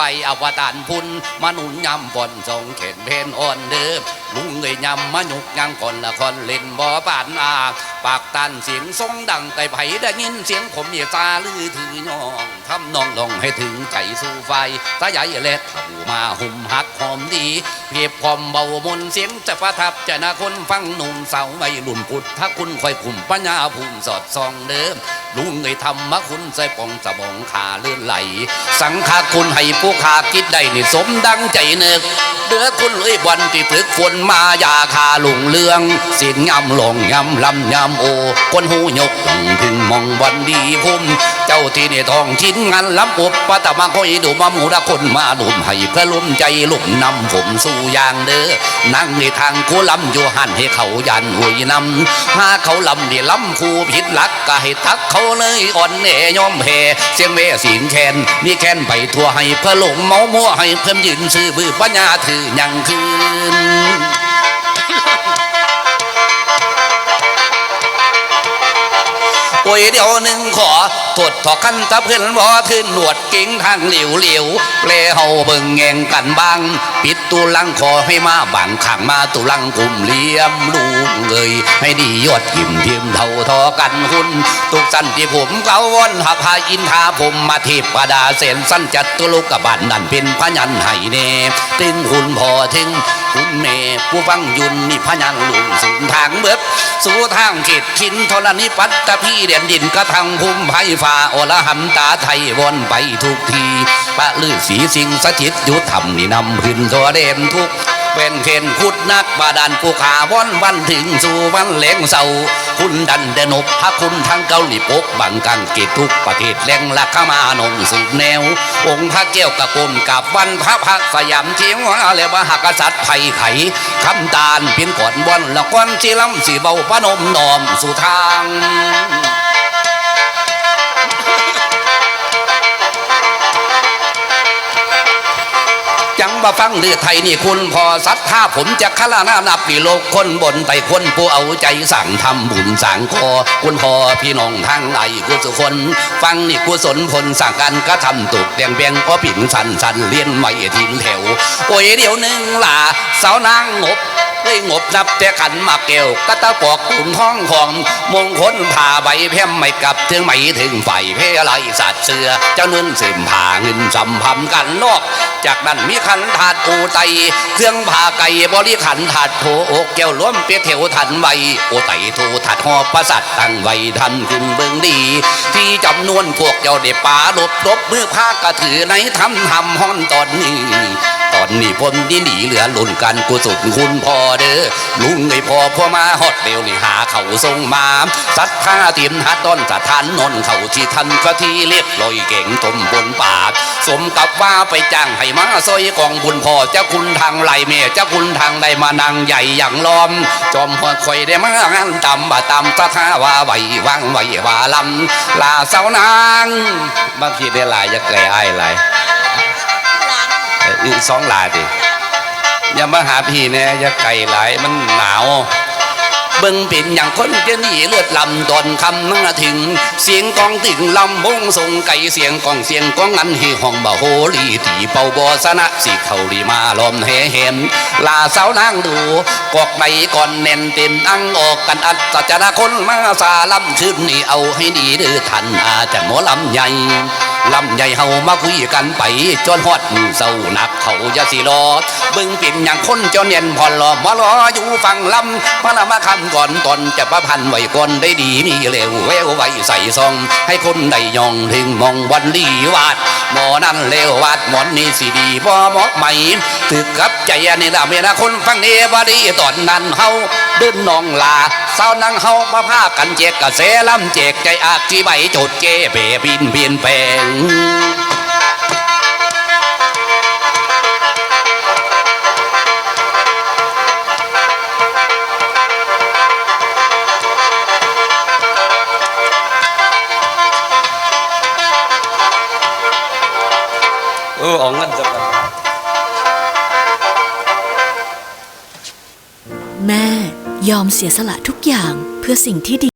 ไฟอวตารพุนมนุนยำบอนทรงเข็นเพนอ่อนเดิมลุงเอ้ยยำมายุกยังคนละครเล่นบ่อปานอา ปากตันเสียงทรงดังไก่ไผได้ยินเสียงผมเนี่ยจาลือถือยองทำนองลองให้ถึงใจสู่ไฟตาใหญ่เล็ดเข้ามาหุ่มหักหอมดีเพียบพร้อมเบามนเสียงจะประทับใจนะคนฟังหนุ่มสาวไม่รุ่นพุทธถ้าคุณคอยคุมปัญญาภูมิสอดส่องเดิมลุงไอ้ธรรมะคุณใส่ปองสะบองขาเลื่อนไหล สังฆาคุณให้ผู้ขาคิดได้นี่สมดังใจเนึกเดือคุณเลยวันที่ฝึกฝนมายาคาลุงเลืองสินยำหลงยำลำยำโอคนหูยกต้องถึงมองวันดีพุ่มเจ้าที่นี่ทองชิ้นงานลำอุปปะตะมาคอยดูมาหมูระคนมาลุมให้พื่อลุมใจลุมนำผมสู่ยางเด้อนั่งในทางกูลำอยู่หันให้เขายันหวยนำหาเขาลำนี่ลำคูผิดหลักก็ให้ทักเขาเลยอ่อนแอยอมแพ้เสียงแม่สินแคนมีแคนไปทั่วให้พื่อหลงเมามัวให้เพิ่มยืนซื้อบือปัญญาถือยังคืน เดียวหนึ่งขอตรวจถอกันตะเพื่อนบ่ขึ้นหนวดเก่งทางเหลียวเหลียวเปลเฮาเบิ่งแงงกันบาง ปิดตุลังขอให้มาบังขังมาตุลังกลุ่มเลี่ยมลูกเอ้ยให้ดียอดทิมทิมเท่าทอกันหุ่นทุกสั้นที่ผมเกาวนหาพาอินทาผมมาเทพดาเสนสั้นจัดตุลุกบันนั่นเป็นพยันให้เน่ถึงหุ่นพอถึง คุณแม่ผู้ฟังยุนนี่พยันลุงสุนทางเบิดสู่ทางเขตชินธรณิปัตตพี่เด่นดินกระทังภูมิไพฟ้าอรหันตาไทยวนไปทุกที พระลือสีสิงสถิตยุทธรรมนี่นำพื้นตัวเด่นทุกเป็นเข็นขุดนักบาดาลผู้ขาว่อนวันถึงสู่วันเหลงเศร้าคุณดันเดนบพระคุณทางเกาหลีปกบังกังกิจทุกประเทศแหลงละขมานงสุดแนว องค์พระเก้วกระกรมกับวันพระพักสยามเชียงว่าเลยวหักษัตริย์ไทยไข่คำตาลเพียนก่อนบอนละก้อนสีลำสีเบาพระนมนอมสู่ทาง จังว่าฟังเรือไทยนี่คุณพอสัทธาผมจะขลาหน้านับปีโลกคนบนไต่คนผู้เอาใจสั่งทำบุญสั่งคอคุณพอพี่น้องทางไหนกุศคน ฟังนี่กุศลผลสั่งกันก็ทำตุกแดงแบงก็ผินสันสันเลียนไม่ทิ้งแถว โอ้ยเดี๋ยวหนึงล่ะสาวนางงบ เอ้ยงบนับแต่ขันมาเกลวกะตะปอกปุ่นท้องของมงคลผ่าใบแพร่มไม่กลับถึงไม่ถึงไฟเพลไรสัตว์เสือเจ้านุ่นเสิมผ่าเงินสัมพันธ์กันนอก จากนั้นมีขันถาดอูไตเครื่องผ่าไก่บริขันถาดโถอกแก้วล้วนเปียเถวทันไวโอไตโทถัดหอบประสัตตั้งไว้ทันขึ้นเบิ่งดี ที่จำนวนพวกเจ้าเด็ป่าลบลบมือพากระถือในทำทำห้อนตอนนี้ นนี้ผมนี่หนีเหลือหล่นกันกุศลคุณพ่อเด้อลุงไอ้พ่อพ่อมาฮอดเร็วนี่หาเขาทรงมาสัทธาเตรียมหัดต้นสถานนนเขาที่ทันก็ที่เรียบลอยเก่งตมบนปาก สมกับว่าไปจ้างให้มาซอยกองบุญพ่อเจ้าคุณทางไหลเมียเจ้าคุณทางใดมานางใหญ่อย่างล้อม จอมพอคอยได้มางานตำบาตำตะท่าว่าไหววังไหวว่าลำลาเสาวนางบางทีได้หลายจะไกลไอ้หลายู่สองลาดิอย่ามาหาพี่เนี่ยอย่าไก่หลายมันหนาวเบิ่งเป็นอย่างคนจะหนีเลือดลำตอนคำมาถึง เสียงกองติ่งลำวงส่งไก่เสียงกองเสียงกองอันให้ห้องบ่โหลีตีเป่าบอสนะสิเขาลีมาลอมแห่เห็มลาสาวนางดูกอกใบก่อนแน่นเต็มอังออกกันอัศจรรย์คนมาสาลำชื่นนี่เอาให้ดีเด้อทันอาจะหมอลำใหญ่ ลำใหญ่เฮามาคุยกันไปจนฮอดเศร้านักเขาจะสิรอบิ่งเป็นอย่างคนจ้าเนียนพอลอมารออยู่ฟังลำพระนามาคำก่อนตอนจะประพันไว้ก่อนได้ดีมีเร็วแววไว้ใส่ซอง ให้คนได้ยองถึงมองวันดีวาดหมอนั่นเลววาดหมอนนี่สิดีบ่เหมาะไหม่ถึกกับใจนนี้ละเมียนะคนฟังเนบดีตอนนั้นเฮาเดินนองลาสาวนังเฮามาพากันเจกกระแสลำเจกใจอาจที่ใบจดเจเปบินเปลี่ยนแปลงเออเอาเงินจะไปแม่ยอมเสียสละทุกอย่างเพื่อสิ่งที่ดี